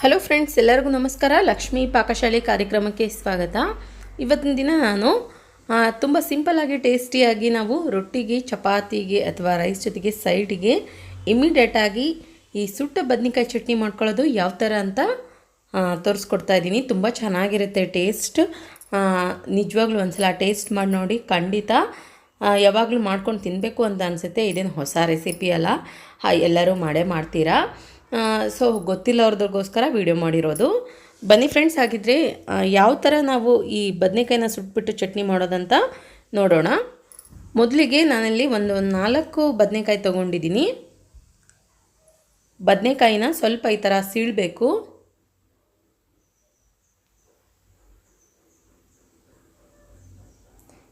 Hello friends ಎಲ್ಲರಿಗೂ ನಮಸ್ಕಾರ. ಲಕ್ಷ್ಮೀ ಪಾಕಶಾಲೆ ಕಾರ್ಯಕ್ರಮಕ್ಕೆ ಸ್ವಾಗತ. ಇವತ್ತಿನ ದಿನ ನಾನು ತುಂಬ ಸಿಂಪಲ್ಲಾಗಿ ಟೇಸ್ಟಿಯಾಗಿ ನಾವು ರೊಟ್ಟಿಗೆ, ಚಪಾತಿಗೆ ಅಥವಾ ರೈಸ್ ಜೊತೆಗೆ ಸೈಡಿಗೆ ಇಮಿಡಿಯೇಟಾಗಿ ಈ ಸುಟ್ಟ ಬದ್ನಿಕಾಯಿ ಚಟ್ನಿ ಮಾಡ್ಕೊಳ್ಳೋದು ಯಾವ ಥರ ಅಂತ ತೋರಿಸ್ಕೊಡ್ತಾ ಇದ್ದೀನಿ. ತುಂಬ ಚೆನ್ನಾಗಿರುತ್ತೆ ಟೇಸ್ಟ್ ನಿಜವಾಗ್ಲೂ ಒಂದ್ಸಲ ಟೇಸ್ಟ್ ಮಾಡಿ ನೋಡಿ, ಖಂಡಿತ ಯಾವಾಗಲೂ ಮಾಡ್ಕೊಂಡು ತಿನ್ನಬೇಕು ಅಂತ ಅನಿಸುತ್ತೆ. ಇದೇನು ಹೊಸ ರೆಸಿಪಿ ಅಲ್ಲ. ಎಲ್ಲರೂ ಮಾಡೇ ಮಾಡ್ತೀರಾ? ಸೊ ಗೊತ್ತಿಲ್ಲವ್ರದಗೋಸ್ಕರ ವಿಡಿಯೋ ಮಾಡಿರೋದು. ಬನ್ನಿ ಫ್ರೆಂಡ್ಸ್ ಹಾಗಿದ್ರೆ ಯಾವ ಥರ ನಾವು ಈ ಬದನೆಕಾಯಿನ ಸುಟ್ಬಿಟ್ಟು ಚಟ್ನಿ ಮಾಡೋದಂತ ನೋಡೋಣ. ಮೊದಲಿಗೆ ನಾನಲ್ಲಿ ಒಂದು ಒಂದು ನಾಲ್ಕು ಬದನೆಕಾಯಿ ತೊಗೊಂಡಿದ್ದೀನಿ. ಬದನೆಕಾಯಿನ ಸ್ವಲ್ಪ ಈ ಥರ ಸೀಳಬೇಕು.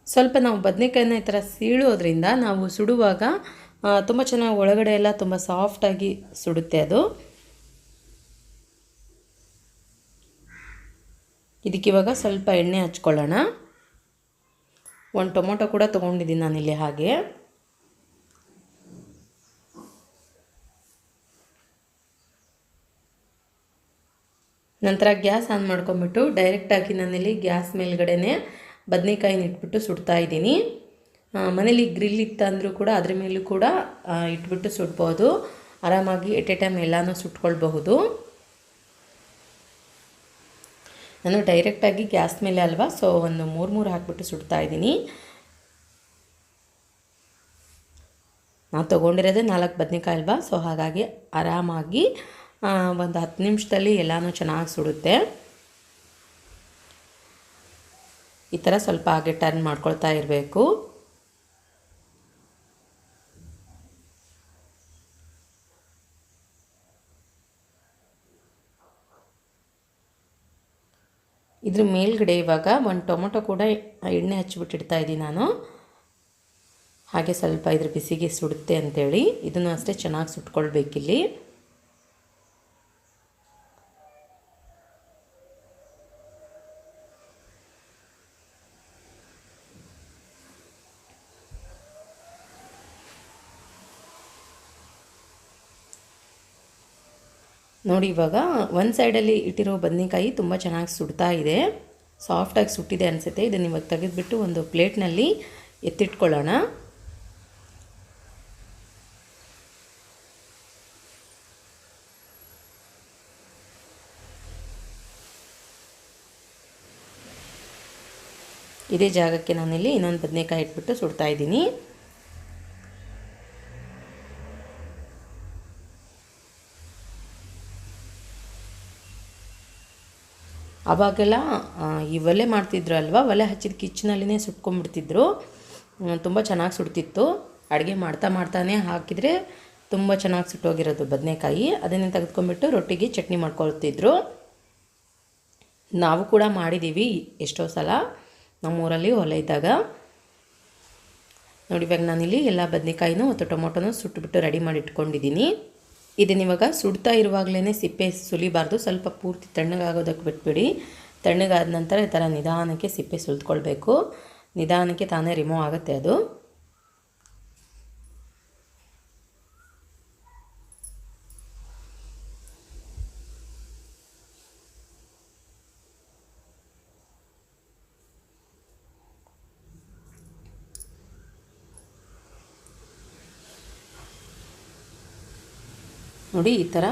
ಸ್ವಲ್ಪ ನಾವು ಬದನೆಕಾಯಿನ ಈ ಥರ ಸೀಳೋದ್ರಿಂದ ನಾವು ಸುಡುವಾಗ ತುಂಬ ಚೆನ್ನಾಗಿ ಒಳಗಡೆ ಎಲ್ಲ ತುಂಬ ಸಾಫ್ಟಾಗಿ ಸುಡುತ್ತೆ ಅದು. ಇದಕ್ಕಿವಾಗ ಸ್ವಲ್ಪ ಎಣ್ಣೆ ಹಚ್ಕೊಳ್ಳೋಣ. ಒಂದು ಟೊಮೊಟೊ ಕೂಡ ತೊಗೊಂಡಿದ್ದೀನಿ ನಾನಿಲ್ಲಿ ಹಾಗೆ. ನಂತರ ಗ್ಯಾಸ್ ಆನ್ ಮಾಡ್ಕೊಂಬಿಟ್ಟು ಡೈರೆಕ್ಟಾಗಿ ನಾನಿಲ್ಲಿ ಗ್ಯಾಸ್ ಮೇಲ್ಗಡೆನೆ ಬದನೆಕಾಯಿನ ಇಟ್ಬಿಟ್ಟು ಸುಡ್ತಾ ಇದ್ದೀನಿ. ಮನೇಲಿ ಗ್ರಿಲ್ ಇತ್ತಂದರೂ ಕೂಡ ಅದ್ರ ಮೇಲೂ ಕೂಡ ಇಟ್ಬಿಟ್ಟು ಸುಡ್ಬೋದು. ಆರಾಮಾಗಿ ಎಟ್ ಎ ಟೈಮ್ ಎಲ್ಲನೂ ಸುಟ್ಕೊಳ್ಬಹುದು. ನಾನು ಡೈರೆಕ್ಟಾಗಿ ಗ್ಯಾಸ್ ಮೇಲೆ ಅಲ್ವಾ ಸೊ ಒಂದು ಮೂರು ಮೂರು ಹಾಕ್ಬಿಟ್ಟು ಸುಡ್ತಾ ಇದ್ದೀನಿ. ನಾವು ತೊಗೊಂಡಿರೋದೇ ನಾಲ್ಕು ಬದನೇಕಾಯಿ ಅಲ್ವಾ ಸೊ ಹಾಗಾಗಿ ಆರಾಮಾಗಿ ಒಂದು ಹತ್ತು ನಿಮಿಷದಲ್ಲಿ ಎಲ್ಲನೂ ಚೆನ್ನಾಗಿ ಸುಡುತ್ತೆ. ಈ ಥರ ಸ್ವಲ್ಪ ಹಾಗೆ ಟರ್ನ್ ಮಾಡ್ಕೊಳ್ತಾ ಇರಬೇಕು. ಇದ್ರ ಮೇಲ್ಗಡೆ ಇವಾಗ ಒಂದು ಟೊಮೊಟೊ ಕೂಡ ಎಣ್ಣೆ ಹಚ್ಚಿಬಿಟ್ಟಿಡ್ತಾ ಇದ್ದೀನಿ ನಾನು. ಹಾಗೆ ಸ್ವಲ್ಪ ಇದ್ರ ಬಿಸಿಗೆ ಸುಡುತ್ತೆ ಅಂಥೇಳಿ ಇದನ್ನು ಅಷ್ಟೇ ಚೆನ್ನಾಗಿ ಸುಟ್ಕೊಳ್ಬೇಕಿಲ್ಲಿ. ನೋಡಿ, ಇವಾಗ ಒಂದು ಸೈಡಲ್ಲಿ ಇಟ್ಟಿರೋ ಬದನೆಕಾಯಿ ತುಂಬ ಚೆನ್ನಾಗಿ ಸುಡ್ತಾ ಇದೆ. ಸಾಫ್ಟಾಗಿ ಸುಟ್ಟಿದೆ ಅನಿಸುತ್ತೆ. ಇದನ್ನು ಇವಾಗ ತೆಗೆದುಬಿಟ್ಟು ಒಂದು ಪ್ಲೇಟ್ನಲ್ಲಿ ಎತ್ತಿಟ್ಕೊಳ್ಳೋಣ. ಇದೇ ಜಾಗಕ್ಕೆ ನಾನಿಲ್ಲಿ ಇನ್ನೊಂದು ಬದನೆಕಾಯಿ ಇಟ್ಬಿಟ್ಟು ಸುಡ್ತಾ ಇದ್ದೀನಿ. ಅವಾಗೆಲ್ಲ ಈ ಒಲೆ ಮಾಡ್ತಿದ್ರು ಅಲ್ವಾ ಒಲೆ ಹಚ್ಚಿದ ಕಿಚ್ಚನಲ್ಲಿನೇ ಸುಟ್ಕೊಂಡ್ಬಿಡ್ತಿದ್ರು. ತುಂಬ ಚೆನ್ನಾಗಿ ಸುಡ್ತಿತ್ತು. ಅಡುಗೆ ಮಾಡ್ತಾ ಮಾಡ್ತಾನೆ ಹಾಕಿದರೆ ತುಂಬ ಚೆನ್ನಾಗಿ ಸುಟ್ಟೋಗಿರೋದು ಬದನೆಕಾಯಿ. ಅದನ್ನೇ ತೆಗೆದುಕೊಂಡ್ಬಿಟ್ಟು ರೊಟ್ಟಿಗೆ ಚಟ್ನಿ ಮಾಡ್ಕೊಳ್ತಿದ್ರು. ನಾವು ಕೂಡ ಮಾಡಿದ್ದೀವಿ ಎಷ್ಟೋ ಸಲ. ನಮ್ಮೂರಲ್ಲಿ ಒಲೆ ಇದ್ದಾಗ. ನೋಡಿ, ಇವಾಗ ನಾನಿಲ್ಲಿ ಎಲ್ಲ ಬದನೆಕಾಯಿನೂ ಮತ್ತು ಟೊಮೊಟೊನೂ ಸುಟ್ಟುಬಿಟ್ಟು ರೆಡಿ ಮಾಡಿ ಇಟ್ಕೊಂಡಿದ್ದೀನಿ ಇದನ್ನ ಇವಾಗ ಸುಡ್ತಾ ಇರುವಾಗಲೇ ಸಿಪ್ಪೆ ಸುಲಿಬಾರ್ದು. ಸ್ವಲ್ಪ ಪೂರ್ತಿ ತಣ್ಣಗಾಗೋದಕ್ಕೆ ಬಿಟ್ಬಿಡಿ. ತಣ್ಣಗಾದ ನಂತರ ಈ ಥರ ನಿಧಾನಕ್ಕೆ ಸಿಪ್ಪೆ ಸುಲಿದ್ಕೊಳ್ಬೇಕು ನಿಧಾನಕ್ಕೆ ತಾನೇ ರಿಮೂವ್ ಆಗುತ್ತೆ ಅದು. ನೋಡಿ ಈ ಥರ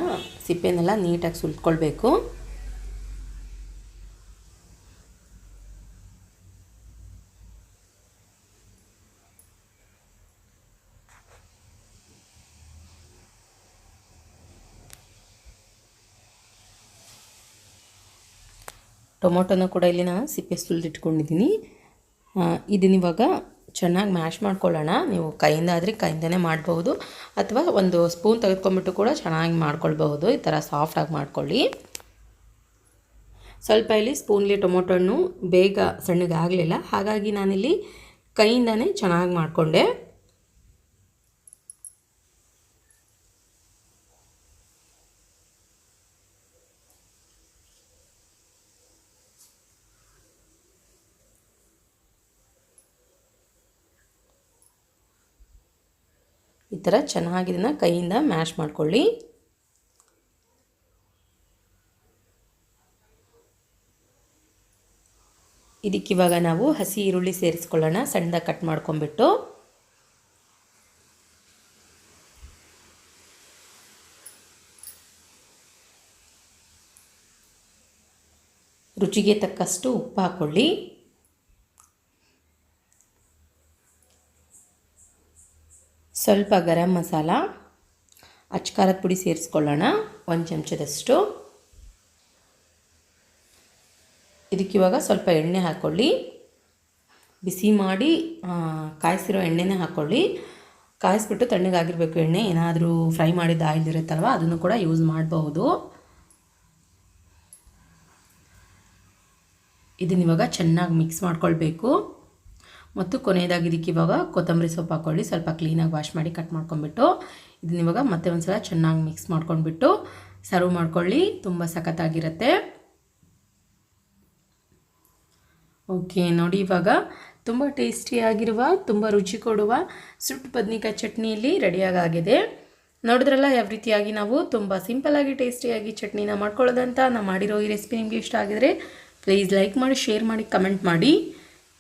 ಸಿಪ್ಪೆನೆಲ್ಲ ನೀಟಾಗಿ ಸುಲ್ಕೊಳ್ಬೇಕು. ಟೊಮೊಟೊನ ಕೂಡ ಇಲ್ಲಿ ನಾನು ಸಿಪ್ಪೆ ಸುಲಿದಿಟ್ಕೊಂಡಿದ್ದೀನಿ. ಇದನ್ನ ಇವಾಗ ಚೆನ್ನಾಗಿ ಮ್ಯಾಶ್ ಮಾಡ್ಕೊಳ್ಳೋಣ. ನೀವು ಕೈಯಿಂದ ಆದರೆ ಕೈಯಿಂದನೇ ಮಾಡ್ಬೋದು ಅಥವಾ ಒಂದು ಸ್ಪೂನ್ ತೆಗೆದುಕೊಂಡ್ಬಿಟ್ಟು ಕೂಡ ಚೆನ್ನಾಗಿ ಮಾಡ್ಕೊಳ್ಬಹುದು. ಈ ಥರ ಸಾಫ್ಟಾಗಿ ಮಾಡ್ಕೊಳ್ಳಿ. ಸ್ವಲ್ಪ ಇಲ್ಲಿ ಸ್ಪೂನ್ಲಿ ಟೊಮೊಟೊ ಹಣ್ಣು ಬೇಗ ಸಣ್ಣಗೆ ಆಗಲಿಲ್ಲ ಹಾಗಾಗಿ ನಾನಿಲ್ಲಿ ಕೈಯಿಂದನೇ ಚೆನ್ನಾಗಿ ಮಾಡಿಕೊಂಡೆ. ಥರ ಚೆನ್ನಾಗಿ ಇದನ್ನು ಕೈಯಿಂದ ಮ್ಯಾಶ್ ಮಾಡ್ಕೊಳ್ಳಿ. ಇದಕ್ಕಿವಾಗ ನಾವು ಹಸಿ ಈರುಳ್ಳಿ ಸೇರಿಸ್ಕೊಳ್ಳೋಣ, ಸಣ್ಣದ ಕಟ್ ಮಾಡ್ಕೊಂಬಿಟ್ಟು ರುಚಿಗೆ ತಕ್ಕಷ್ಟು ಉಪ್ಪು ಹಾಕ್ಕೊಳ್ಳಿ ಸ್ವಲ್ಪ ಗರಂ ಮಸಾಲ ಅಚ್ಕಾರದ ಪುಡಿ ಸೇರಿಸ್ಕೊಳ್ಳೋಣ, ಒಂದು ಚಮಚದಷ್ಟು. ಇದಕ್ಕಿವಾಗ ಸ್ವಲ್ಪ ಎಣ್ಣೆ ಹಾಕ್ಕೊಳ್ಳಿ ಬಿಸಿ ಮಾಡಿ ಕಾಯಿಸಿರೋ ಎಣ್ಣೆನೇ ಹಾಕ್ಕೊಳ್ಳಿ ಕಾಯಿಸ್ಬಿಟ್ಟು ತಣ್ಣಗಾಗಿರಬೇಕು ಎಣ್ಣೆ, ಏನಾದರೂ ಫ್ರೈ ಮಾಡಿದ ಆಯಿಲ್ ಇರುತ್ತಲ್ವ, ಅದನ್ನು ಕೂಡ ಯೂಸ್ ಮಾಡಬಹುದು. ಇದನ್ನಿವಾಗ ಚೆನ್ನಾಗಿ ಮಿಕ್ಸ್ ಮಾಡ್ಕೊಳ್ಬೇಕು. ಮತ್ತು ಕೊನೆಯದಾಗಿ ಇದಕ್ಕೆ ಇವಾಗ ಕೊತ್ತಂಬರಿ ಸೊಪ್ಪು ಹಾಕೊಳ್ಳಿ. ಸ್ವಲ್ಪ ಕ್ಲೀನಾಗಿ ವಾಶ್ ಮಾಡಿ ಕಟ್ ಮಾಡ್ಕೊಂಡ್ಬಿಟ್ಟು ಇದನ್ನ ಇವಾಗ ಮತ್ತೆ ಒಂದು ಸಲ ಚೆನ್ನಾಗಿ ಮಿಕ್ಸ್ ಮಾಡ್ಕೊಂಡ್ಬಿಟ್ಟು ಸರ್ವ್ ಮಾಡ್ಕೊಳ್ಳಿ. ತುಂಬ ಸಖತ್ತಾಗಿರುತ್ತೆ. ಓಕೆ ನೋಡಿ ಇವಾಗ ತುಂಬ ಟೇಸ್ಟಿಯಾಗಿರುವ ತುಂಬ ರುಚಿ ಕೊಡುವ ಸುಟ್ಟು ಬದ್ನಿಕಾಯಿ ಚಟ್ನಿಯಲ್ಲಿ ರೆಡಿಯಾಗಿದೆ ನೋಡಿದ್ರಲ್ಲ, ಯಾವ ರೀತಿಯಾಗಿ ನಾವು ತುಂಬ ಸಿಂಪಲ್ಲಾಗಿ ಟೇಸ್ಟಿಯಾಗಿ ಚಟ್ನಿನ ಮಾಡ್ಕೊಳ್ಳೋದಂತ, ನಾವು ಮಾಡಿರೋ ಈ ರೆಸಿಪಿ ನಿಮಗೆ ಇಷ್ಟ ಆಗಿದರೆ ಪ್ಲೀಸ್ ಲೈಕ್ ಮಾಡಿ ಶೇರ್ ಮಾಡಿ ಕಮೆಂಟ್ ಮಾಡಿ.